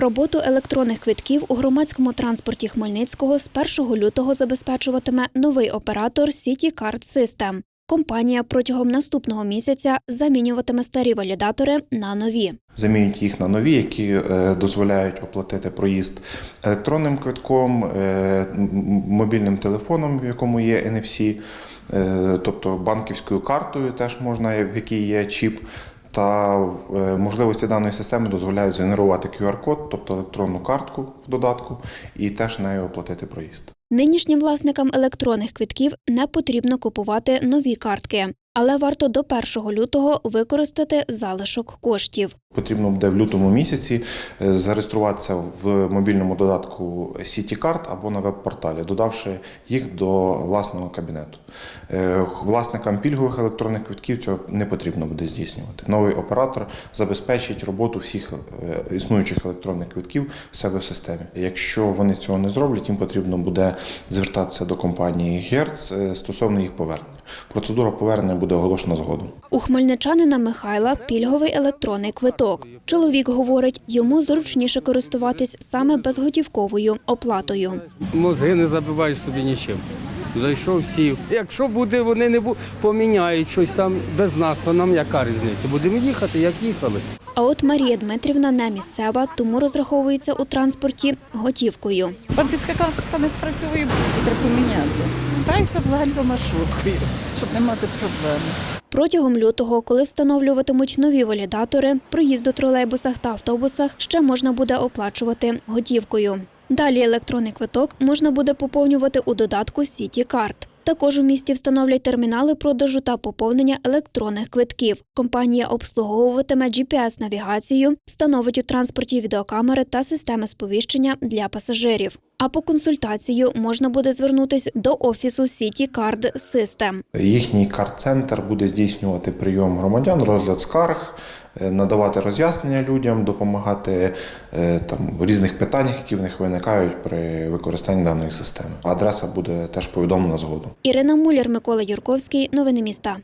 Роботу електронних квитків у громадському транспорті Хмельницького з 1 лютого забезпечуватиме новий оператор City Card System. Компанія протягом наступного місяця замінюватиме старі валідатори на нові. Замінюють їх на нові, які е, дозволяють оплатити проїзд електронним квитком, е, мобільним телефоном, в якому є NFC, е, тобто банківською картою, теж можна, в якій є чіп. Та е, можливості даної системи дозволяють згенерувати QR-код, тобто електронну картку в додатку, і теж нею оплатити проїзд. Нинішнім власникам електронних квитків не потрібно купувати нові картки, але варто до 1 лютого використати залишок коштів. Потрібно буде в лютому місяці е, зареєструватися в мобільному додатку CityCard або на веб-порталі, додавши їх до власного кабінету. Е, Власникам пільгових електронних квитків цього не потрібно буде здійснювати. Новий оператор забезпечить роботу всіх е, існуючих електронних квитків в себе в системі. Якщо вони цього не зроблять, їм потрібно буде звертатися до компанії е, стосовно їх повернення. Процедура повернення буде оголошена згодом. У хмельничанина Михайла пільговий електронний квиток. Чоловік говорить, йому зручніше користуватись саме безготівковою оплатою. Мозги не забиваєш собі нічим. Зайшов, сів. Якщо буде, вони не бу- поміняють щось там без нас, то нам яка різниця? Будемо їхати, як їхали. А от Марія Дмитрівна не місцева, тому розраховується у транспорті готівкою. Банківська карта не спрацьовує, треба поміняти. Граюся взагалі за маршруткою, щоб не мати проблем. Протягом лютого, коли встановлюватимуть нові валідатори, проїзд у тролейбусах та автобусах ще можна буде оплачувати готівкою. Далі електронний квиток можна буде поповнювати у додатку City Card. Також у місті встановлять термінали продажу та поповнення електронних квитків. Компанія обслуговуватиме GPS-навігацію, встановить у транспорті відеокамери та системи сповіщення для пасажирів. А по консультацію можна буде звернутись до офісу City Card System. Їхній карт-центр буде здійснювати прийом громадян, розгляд скарг, е, надавати роз'яснення людям, допомагати е, там в різних питаннях, які в них виникають при використанні даної системи. Адреса буде теж повідомлена згодом. Ірина Муляр, Микола Юрковський. Новини міста.